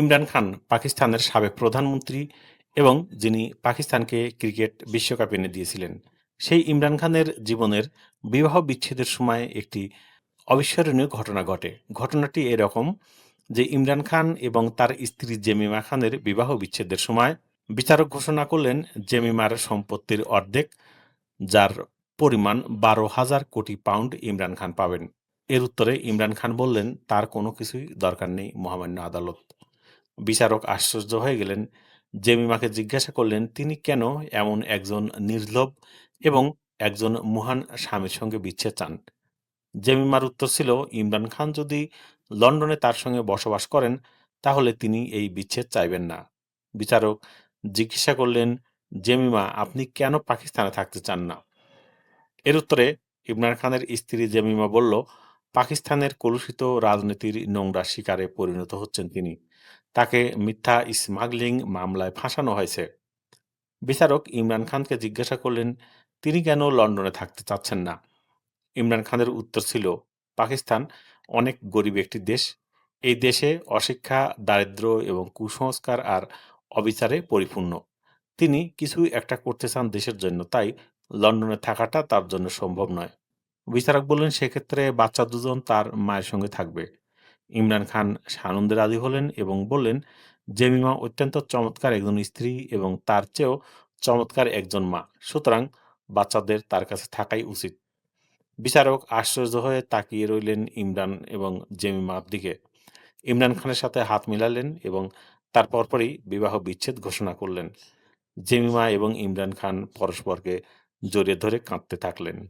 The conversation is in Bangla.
ইমরান খান পাকিস্তানের সাবেক প্রধানমন্ত্রী এবং যিনি পাকিস্তানকে ক্রিকেট বিশ্বকাপ এনে দিয়েছিলেন। সেই ইমরান খানের জীবনের বিবাহ বিচ্ছেদের সময় একটি অবিস্মরণীয় ঘটনা ঘটে। ঘটনাটি এরকম যে ইমরান খান এবং তার স্ত্রী জেমিমা খানের বিবাহ বিচ্ছেদের সময় বিচারক ঘোষণা করলেন জেমিমার সম্পত্তির অর্ধেক, যার পরিমাণ বারো হাজার কোটি পাউন্ড ইমরান খান পাবেন। এর উত্তরে ইমরান খান বললেন, তার কোনো কিছুই দরকার নেই মহামান্য আদালত। বিচারক আশ্চর্য হয়ে গেলেন। জেমিমাকে জিজ্ঞাসা করলেন, তিনি কেন এমন একজন নির্লোভ এবং একজন মহান স্বামীর সঙ্গে বিচ্ছেদ চান? জেমিমার উত্তর ছিল, ইমরান খান যদি লন্ডনে তার সঙ্গে বসবাস করেন, তাহলে তিনি এই বিচ্ছেদ চাইবেন না। বিচারক জিজ্ঞাসা করলেন, জেমিমা, আপনি কেন পাকিস্তানে থাকতে চান না? এর উত্তরে ইমরান খানের স্ত্রী জেমিমা বলল, পাকিস্তানের কলুষিত রাজনীতির নোংরা শিকারে পরিণত হচ্ছেন তিনি। তাকে মিথ্যা স্মাগলিং মামলায় ফাঁসানো হয়েছে। বিচারক ইমরান খানকে জিজ্ঞাসা করলেন, তিনি কেন লন্ডনে থাকতে চাচ্ছেন না? ইমরান খানের উত্তর ছিল, পাকিস্তান অনেক গরিব একটি দেশ। এই দেশে অশিক্ষা, দারিদ্র এবং কুসংস্কার আর অবিচারে পরিপূর্ণ। তিনি কিছু একটা করতে চান দেশের জন্য, তাই লন্ডনে থাকাটা তার জন্য সম্ভব নয়। বিচারক বললেন, সেক্ষেত্রে বাচ্চা দুজন তার মায়ের সঙ্গে থাকবে। ইমরান খান সানন্দে রাজি হলেন এবং বললেন, জেমিমা অত্যন্ত চমৎকার একজন স্ত্রী এবং তার চেয়েও চমৎকার একজন মা। সুতরাং বাচ্চাদের তার কাছে থাকাই উচিত। বিচারক আশ্চর্য হয়ে তাকিয়ে রইলেন ইমরান এবং জেমিমার দিকে। ইমরান খানের সাথে হাত মিলালেন এবং তার পরপরই বিবাহ বিচ্ছেদ ঘোষণা করলেন। জেমিমা এবং ইমরান খান পরস্পরকে জড়িয়ে ধরে কাঁদতে থাকলেন।